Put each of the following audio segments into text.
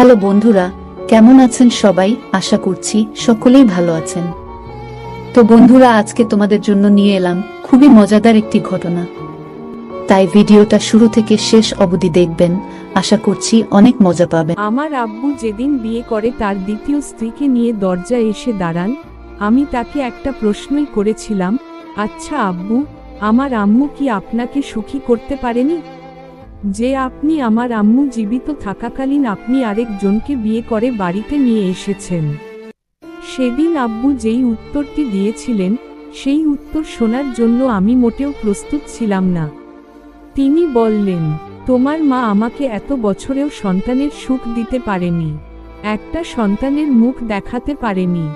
Hello বন্ধুরা, কেমন আছেন সবাই? আশা করছি সকলেই ভালো আছেন। তো বন্ধুরা, আজকে তোমাদের জন্য নিয়ে এলাম খুবই মজাদার একটি ঘটনা। তাই ভিডিওটা শুরু থেকে শেষ অবধি দেখবেন। আশা করছি অনেক মজা পাবেন। আমার আব্বু যেদিন বিয়ে করে তার দ্বিতীয় স্ত্রীকে নিয়ে দরজায় এসে দাঁড়ান, আমি তাকে একটা প্রশ্নই করেছিলাম আচ্ছা আব্বু, আমার আম্মু কি আপনাকে সুখী করতে পারেনি? যে আপনি আমার আম্মু জীবিত থাকাকালীন আপনি আরেকজনকে বিয়ে করে বাড়িতে নিয়ে এসেছেন। সেদিন আব্বু যেই উত্তরটি দিয়েছিলেন, সেই উত্তর শোনার জন্য আমি মোটেও প্রস্তুত ছিলাম না। তিনি বললেন, তোমার মা আমাকে এত বছরেও সন্তানের সুখ দিতে পারেনি। একটা সন্তানের মুখ দেখাতে পারেনি।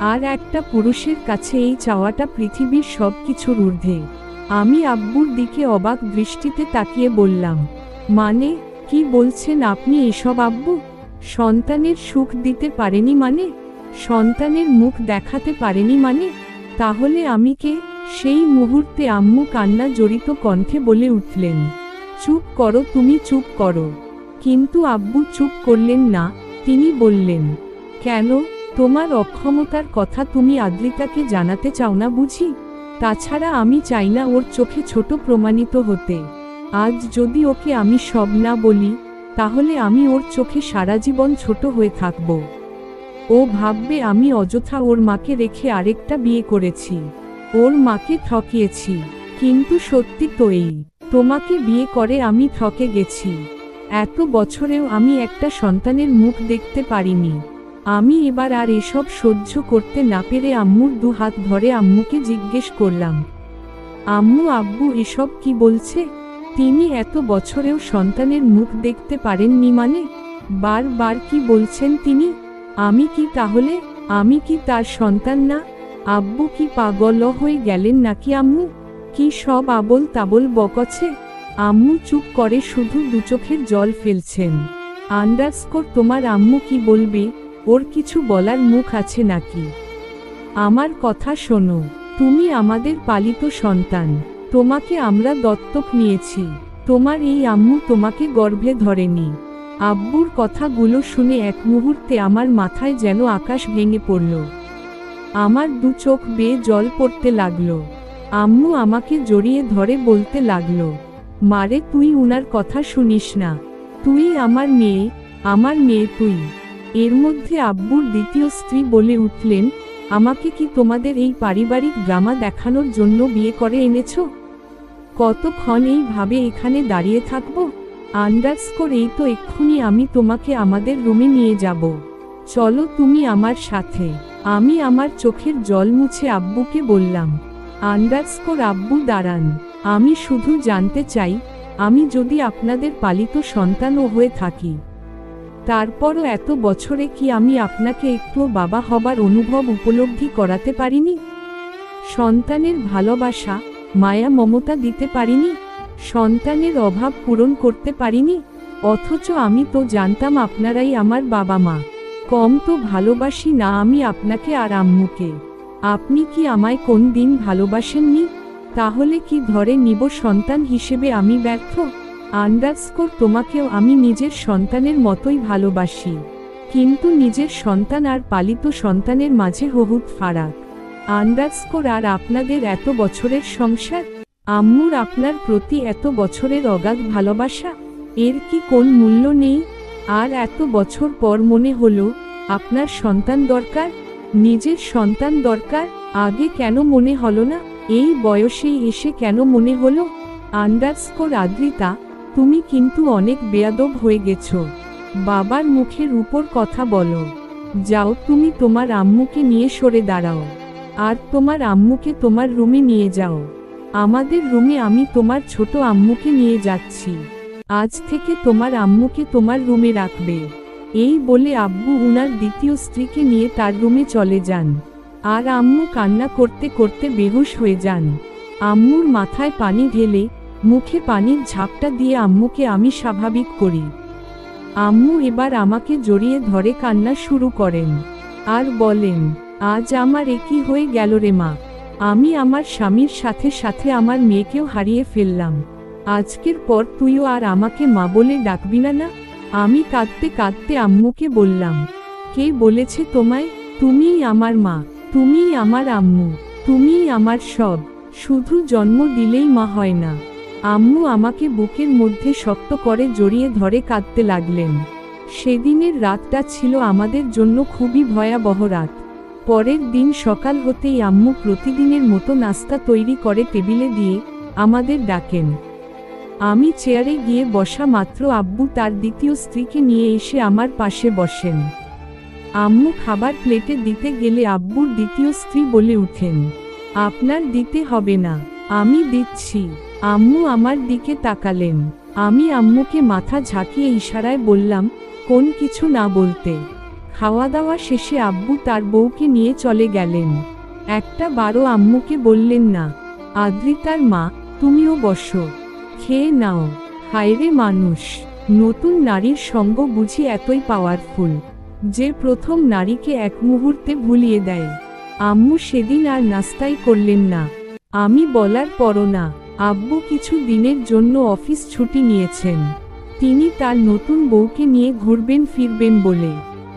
আর একটা পুরুষের কাছে এই চাওয়াটা পৃথিবীর সব কিছুর ঊর্ধ্বে। আমি আব্বুর দিকে অবাক দৃষ্টিতে তাকিয়ে বললাম মানে কি বলছেন আপনি এসব আব্বু? সন্তানের সুখ দিতে পারেনি মানে? সন্তানের মুখ দেখাতে পারেনি মানে? তাহলে আমি কে? সেই মুহূর্তে আম্মু কান্না জড়িত কণ্ঠে বলে উঠলেন, চুপ করো, তুমি চুপ করো। কিন্তু আব্বু চুপ করলেন না, তিনি বললেন, কেন? তোমার অক্ষমতার কথা তুমি আদ্রিতাকে জানাতে চাও না বুঝি? তাছাড়া আমি চাই না ওর চোখে ছোট প্রমাণিত হতে। আজ যদি ওকে আমি সব না বলি, তাহলে আমি ওর চোখে সারা জীবন ছোট হয়ে থাকব। ও ভাববে আমি অযথা ওর মাকে রেখে আরেকটা বিয়ে করেছি। ওর মাকে ঠকিয়েছি। কিন্তু সত্যি তো এই, তোমাকে বিয়ে করে আমি ঠকে গেছি। এত বছরেও আমি একটা সন্তানের মুখ দেখতে পারিনি। আমি এবার আর এসব সহ্য করতে না পেরে আম্মুর দু হাত ধরে আম্মুকে জিজ্ঞেস করলাম, আম্মু, আব্বু এসব কি বলছে? তিনি এত বছরেও সন্তানের মুখ দেখতে পারেননি মানে? বারবার কি বলছেন তিনি? আমি কি তাহলে? আমি কি তার সন্তান না? আব্বু কি পাগল হয়ে গেলেন নাকি আম্মু? কি সব আবল তাবল বকছে আম্মু চুপ করে শুধু দুচোখের জল ফেলছেন। আন্ডারস্কোর, তোমার আম্মু কি বলবে? ওর কিছু বলার মুখ আছে নাকি? আমার কথা শোনো, তুমি আমাদের পালিত সন্তান, তোমাকে আমরা দত্তক নিয়েছি, তোমার এই আম্মু তোমাকে গর্ভে ধরেনি। আব্বুর কথাগুলো শুনে এক মুহূর্তে আমার মাথায় যেন আকাশ ভেঙে পড়ল। আমার দু চোখ বেয়ে জল পড়তে লাগল। আম্মু আমাকে জড়িয়ে ধরে বলতে লাগল, মারে তুই উনার কথা শুনিস না। তুই আমার মেয়ে আমার মেয়ে তুই। এর মধ্যে আব্বুর দ্বিতীয় স্ত্রী বলে উঠলেন, আমাকে কি তোমাদের এই পারিবারিক ড্রামা দেখানোর জন্য বিয়ে করে এনেছ? কতক্ষণ এইভাবে এখানে দাঁড়িয়ে থাকব? আন্ডারস্কোর এই তো এক্ষুনি আমি তোমাকে আমাদের রুমে নিয়ে যাব। চলো তুমি আমার সাথে। আমি আমার চোখের জল মুছে আব্বুকে বললাম আন্ডারস্কোর আব্বু, দাঁড়ান। আমি শুধু জানতে চাই, আমি যদি আপনাদের পালিত সন্তানও হয়ে থাকি তারপরও এত বছরে কি আমি আপনাকে একটু বাবা হবার অনুভব উপলব্ধি করাতে পারিনি? সন্তানের ভালোবাসা, মায়া মমতা দিতে পারিনি? সন্তানের অভাব পূরণ করতে পারিনি? অথচ আমি তো জানতাম আপনারাই আমার বাবা মা। কম তো ভালোবাসি না আমি আপনাকে আর আম্মুকে। আপনি কি আমায় কোন দিন ভালোবাসেননি? তাহলে কি ধরে নিব সন্তান হিসেবে আমি ব্যর্থ? আন্ডারস্কোর তোমাকেও আমি নিজের সন্তানের মতোই ভালোবাসি। কিন্তু নিজের সন্তান আর পালিত সন্তানের মাঝে বহুত ফারাক। আন্ডারস্কোর আর আপনাদের এত বছরের সংসার? আম্মুর আপনার প্রতি এত বছরের অগাধ ভালোবাসা? এর কি কোন মূল্য নেই? আর এত বছর পর মনে হলো, আপনার সন্তান দরকার? নিজের সন্তান দরকার? আগে কেন মনে হলো না? এই বয়সেই এসে কেন মনে হলো? আন্ডারস্কোর আদ্রিতা তুমি কিন্তু অনেক বেয়াদব হয়ে গেছো। বাবার মুখের উপর কথা বলো। যাও তুমি তোমার আম্মুকে নিয়ে সরে দাঁড়াও। আর তোমার আম্মুকে তোমার রুমে নিয়ে যাও। আমাদের রুমে আমি তোমার ছোট আম্মুকে নিয়ে যাচ্ছি। আজ থেকে তোমার আম্মুকে তোমার রুমে রাখবে। এই বলে আব্বু উনার দ্বিতীয় স্ত্রীকে নিয়ে তার রুমে চলে যান। আর আম্মু কান্না করতে করতে বেহুশ হয়ে যান। আম্মুর মাথায় পানি ঢেলে মুখে পানির ঝাপটা দিয়ে আম্মুকে আমি স্বাভাবিক করি। আম্মু এবার আমাকে জড়িয়ে ধরে কান্না শুরু করেন। আর বলেন, আজ আমার একই হয়ে গেল রে মা। আমি আমার স্বামীর সাথে সাথে আমার মেয়েকেও হারিয়ে ফেললাম। আজকের পর তুইও আর আমাকে মা বলে ডাকবি না না? আমি কাঁদতে কাঁদতে আম্মুকে বললাম, কে বলেছে তোমায়? তুমিই আমার মা, তুমিই আমার আম্মু, তুমিই আমার সব। শুধু জন্ম দিলেই মা হয় না। আম্মু আমাকে বুকের মধ্যে শক্ত করে জড়িয়ে ধরে কাঁদতে লাগলেন। সেদিনের রাতটা ছিল আমাদের জন্য খুবই ভয়াবহ রাত। পরের দিন সকাল হতেই আম্মু প্রতিদিনের মতো নাস্তা তৈরি করে টেবিলে দিয়ে আমাদের ডাকেন। আমি চেয়ারে গিয়ে বসা মাত্র আব্বু তার দ্বিতীয় স্ত্রীকে নিয়ে এসে আমার পাশে বসেন। আম্মু খাবার প্লেটে দিতে গেলে আব্বুর দ্বিতীয় স্ত্রী বলে উঠেন, আপনার দিতে হবে না, আমি দিচ্ছি। আম্মু আমার দিকে তাকালেন। আমি আম্মুকে মাথা ঝাঁকিয়ে ইশারায় বললাম, কোন কিছু না বলতে। খাওয়া দাওয়া শেষে আব্বু তার বউকে নিয়ে চলে গেলেন। একটা বারো আম্মুকে বললেন, না আদ্রিতার মা, তুমিও বসো। খেয়ে নাও। হায়রে মানুষ, নতুন নারীর সঙ্গ বুঝি এতই পাওয়ারফুল যে প্রথম নারীকে এক মুহূর্তে ভুলিয়ে দেয়। আম্মু সেদিন আর নাস্তাই করলেন না। আমি বলার পরও না আব্বু কিছু দিনের জন্য অফিস ছুটি নিয়েছেন। তিনি তার নতুন বউকে নিয়ে ঘুরবেন ফিরবেন বলে।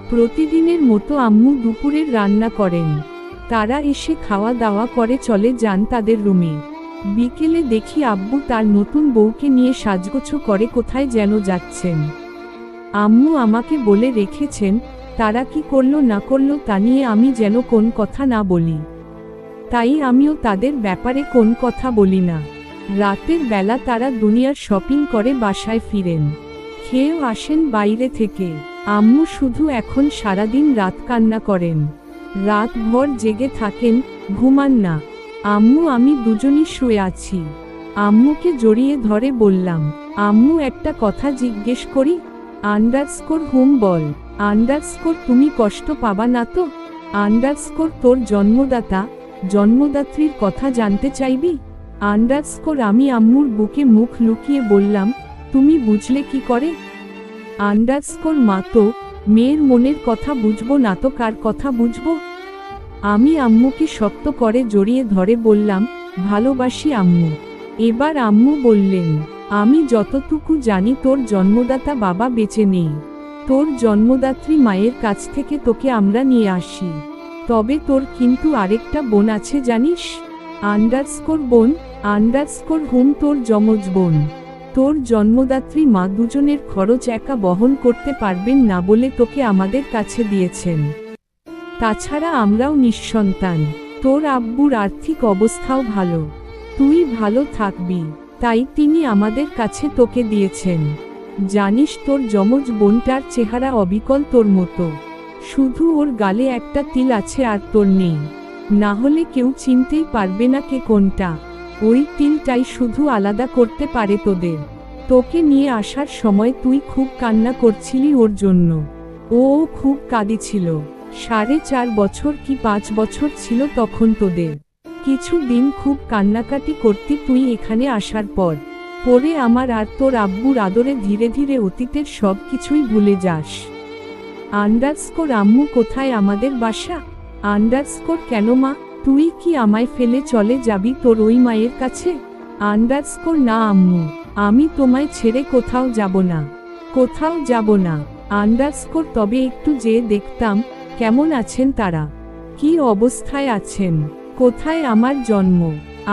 প্রতিদিনের মতো আম্মু দুপুরের রান্না করেন। তারা এসে খাওয়া দাওয়া করে চলে যান তাদের রুমে। বিকেলে দেখি আব্বু তার নতুন বউকে নিয়ে সাজগোছো করে কোথায় যেন যাচ্ছেন। আম্মু আমাকে বলে রেখেছেন, তারা কি করল না করল তা নিয়ে আমি যেন কোন কথা না বলি। তাই আমিও তাদের ব্যাপারে কোন কথা বলি না। রাতের বেলা তারা দুনিয়ার শপিং করে বাসায় ফিরেন। খেয়েও আসেন বাইরে থেকে। আম্মু শুধু এখন সারাদিন রাত কান্না করেন। রাতভর জেগে থাকেন, ঘুমান না। আম্মু, আমি দুজনই শুয়ে আছি। আম্মুকে জড়িয়ে ধরে বললাম, আম্মু, একটা কথা জিজ্ঞেস করি। আন্ডারস্কোর হুম বল। আন্ডারস্কোর তুমি কষ্ট পাবা না তো? আন্ডারস্কোর তোর জন্মদাতা? জন্মদাত্রীর কথা জানতে চাইবি? আন্ডারস্কোর আমি আম্মুর বুকে মুখ লুকিয়ে বললাম, তুমি বুঝলে কি করে? আন্ডারস্কোর মা তো, মেয়ের মনের কথা বুঝব না তো কার কথা বুঝব? আমি আম্মুকে শক্ত করে জড়িয়ে ধরে বললাম, ভালোবাসি আম্মু। এবার আম্মু বললেন, আমি যতটুকু জানি তোর জন্মদাতা বাবা বেঁচে নেই। তোর জন্মদাত্রী মায়ের কাছ থেকে তোকে আমরা নিয়ে আসি। তবে তোর কিন্তু আরেকটা বোন আছে জানিস? আন্ডারস্কোর বোন, আন্ডারস্কোর হুম, তোর যমজ বোন। তোর জন্মদাত্রী মা দুজনের খরচ একা বহন করতে পারবেন না বলে তোকে আমাদের কাছে দিয়েছেন। তাছাড়া আমরাও নিঃসন্তান। তোর আব্বুর আর্থিক অবস্থাও ভালো। তুই ভালো থাকবি, তাই তিনি আমাদের কাছে তোকে দিয়েছেন। জানিস তোর যমজ বোনটার চেহারা অবিকল তোর মতো। শুধু ওর গালে একটা তিল আছে আর তোর নেই। না হলে কেউ চিনতেই পারবে না কে কোনটা। ওই তিলটাই শুধু আলাদা করতে পারে তোদের। তোকে নিয়ে আসার সময় তুই খুব কান্না করছিলি ওর জন্য। ও খুব কাঁদিছিল। সাড়ে চার বছর কি পাঁচ বছর ছিল তখন তোদের। কিছু দিন খুব কান্নাকাটি করতি তুই এখানে আসার পর। পরে আমার আর তোর আব্বুর আদরে ধীরে ধীরে অতীতের সব কিছুই ভুলে যাস। আন্ডারস্কোর আম্মু কোথায় আমাদের বাসা? আন্ডারস্কোর কেন মা? তুই কি আমায় ফেলে চলে যাবি তোর ওই মায়ের কাছে? আন্ডারস্কোর না আম্মু, আমি তোমায় ছেড়ে কোথাও যাব না। কোথাও যাব না। আন্ডারস্কোর তবে একটু যেয়ে দেখতাম কেমন আছেন তারা। কি অবস্থায় আছেন? কোথায় আমার জন্ম?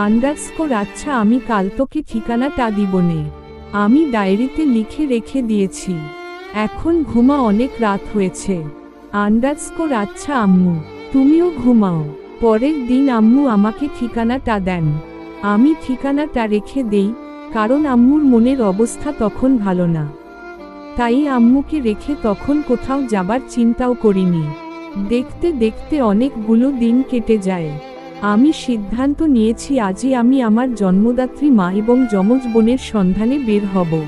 আন্ডারস্কোর আচ্ছা আমি কাল তোকে ঠিকানাটা দিবনে আমি ডায়েরিতে লিখে রেখে দিয়েছি। এখন ঘুমা অনেক রাত হয়েছে। আন্ডারস্কোর আচ্ছা আম্মু। তুমিও ঘুমাও। পরের দিন আম্মু আমাকে ঠিকানাটা দেন। আমি ঠিকানাটা রেখে দেই, কারণ আম্মুর মনের অবস্থা তখন ভালো না। তাই আম্মুকে রেখে তখন কোথাও যাবার চিন্তাও করিনি। দেখতে দেখতে অনেকগুলো দিন কেটে যায়। আমি সিদ্ধান্ত নিয়েছি আজই আমি আমার জন্মদাত্রী মা এবং যমজ বোনের সন্ধানে বের হব।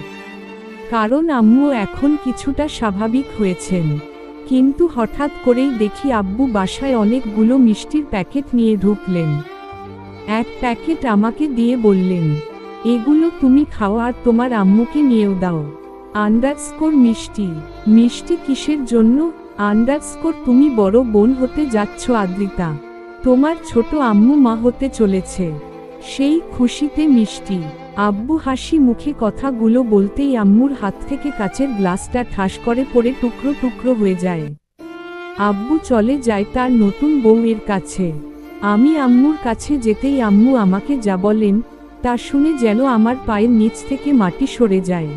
কারণ আম্মু এখন কিছুটা স্বাভাবিক হয়েছেন। কিন্তু হঠাৎ করেই দেখি আব্বু বাসায় অনেকগুলো মিষ্টির প্যাকেট নিয়ে ঢুকলেন। এক প্যাকেট আমাকে দিয়ে বললেন, এগুলো তুমি খাও আর তোমার আম্মুকে নিয়েও দাও। আন্ডারস্কোর মিষ্টি। মিষ্টি কিসের জন্য? আন্ডারস্কোর তুমি বড় বোন হতে যাচ্ছ আদ্রিতা। তোমার ছোট আম্মু মা হতে চলেছে। সেই খুশিতে মিষ্টি। আব্বু হাসি মুখে কথাগুলো বলতেই আম্মুর হাত থেকে কাচের গ্লাসটা ঠাস করে পড়ে টুকরো টুকরো হয়ে যায়। আব্বু চলে যায় তার নতুন বউয়ের কাছে। আমি আম্মুর কাছে যেতেই আম্মু আমাকে যা বলেন, তা শুনে যেন আমার পায়ের নিচ থেকে মাটি সরে যায়।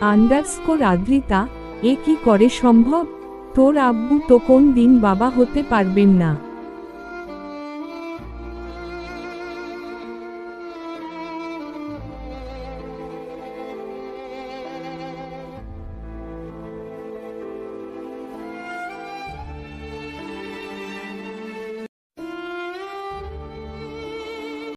আন্ডারস্কোর আদ্রিতা, এ কি করে সম্ভব? তোর আব্বু তো কোন দিন বাবা হতে পারবেন না।